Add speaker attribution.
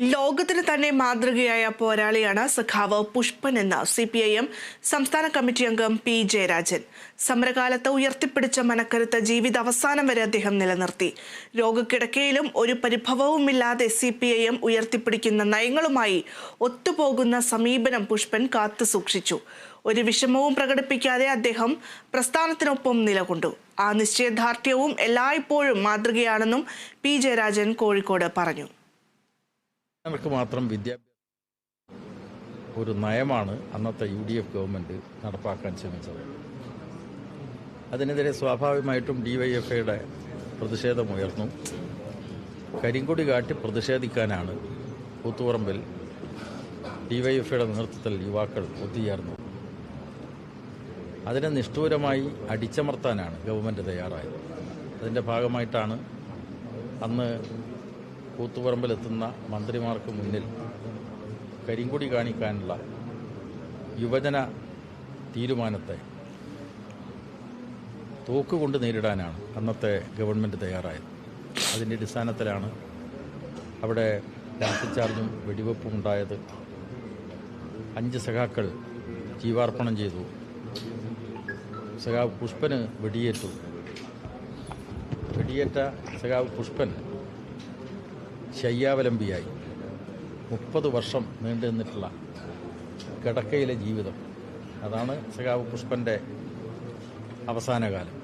Speaker 1: ലോകത്തിന് തന്നെ മാതൃകയായ പോരാളിയാണ് സഖാവ് പുഷ്പൻ എന്ന സി പി ഐ എം സംസ്ഥാന കമ്മിറ്റി അംഗം പി ജയരാജൻ. സമരകാലത്ത് ഉയർത്തിപ്പിടിച്ച മനക്കരുത്ത് ജീവിത അവസാനം വരെ അദ്ദേഹം നിലനിർത്തി. രോഗക്കിടക്കയിലും ഒരു പരിഭവവുമില്ലാതെ സി പി ഐ എം ഉയർത്തിപ്പിടിക്കുന്ന നയങ്ങളുമായി ഒത്തുപോകുന്ന സമീപനം പുഷ്പൻ കാത്തു സൂക്ഷിച്ചു. ഒരു വിഷമവും പ്രകടിപ്പിക്കാതെ അദ്ദേഹം പ്രസ്ഥാനത്തിനൊപ്പം നിലകൊണ്ടു. ആ നിശ്ചയദാർഢ്യവും എല്ലായ്പ്പോഴും മാതൃകയാണെന്നും പി ജയരാജൻ കോഴിക്കോട് പറഞ്ഞു.
Speaker 2: അവർക്ക് മാത്രം വിദ്യാഭ്യാസം ഒരു നയമാണ് അന്നത്തെ യു ഡി എഫ് ഗവൺമെന്റ് നടപ്പാക്കാൻ ശ്രമിച്ചത്. അതിനെതിരെ സ്വാഭാവികമായിട്ടും ഡി വൈ എഫ് ഐയുടെ പ്രതിഷേധമുയർന്നു കരിങ്കൊടി കാട്ടി പ്രതിഷേധിക്കാനാണ് കൂത്തുപറമ്പിൽ ഡി വൈ എഫ് ഐയുടെ നേതൃത്വത്തിൽ യുവാക്കൾ ഒത്തുചേർന്നു അതിനെ നിഷ്ഠൂരമായി അടിച്ചമർത്താനാണ് ഗവൺമെന്റ് തയ്യാറായത്. അതിന്റെ ഭാഗമായിട്ടാണ് അന്ന് കൂത്തുപറമ്പിലെത്തുന്ന മന്ത്രിമാർക്ക് മുന്നിൽ കരിങ്കൊടി കാണിക്കാനുള്ള യുവജന തീരുമാനത്തെ തോക്കുകൊണ്ട് നേരിടാനാണ് അന്നത്തെ ഗവൺമെന്റ് തയ്യാറായത്. അതിന്റെ അടിസ്ഥാനത്തിലാണ് അവിടെ ലാത്തിച്ചാർജും വെടിവെപ്പും ഉണ്ടായത്. അഞ്ച് സഖാക്കൾ ജീവാർപ്പണം ചെയ്തു. സഖാവ് പുഷ്പന് വെടിയേറ്റു. വെടിയേറ്റ സഖാവ് പുഷ്പൻ ശയ്യാവലംബിയായി. മുപ്പത് വർഷം നീണ്ടു നിന്നിട്ടുള്ള കിടക്കയിലെ ജീവിതം. അതാണ് സഖാവ് പുഷ്പന്റെ അവസാനകാലം.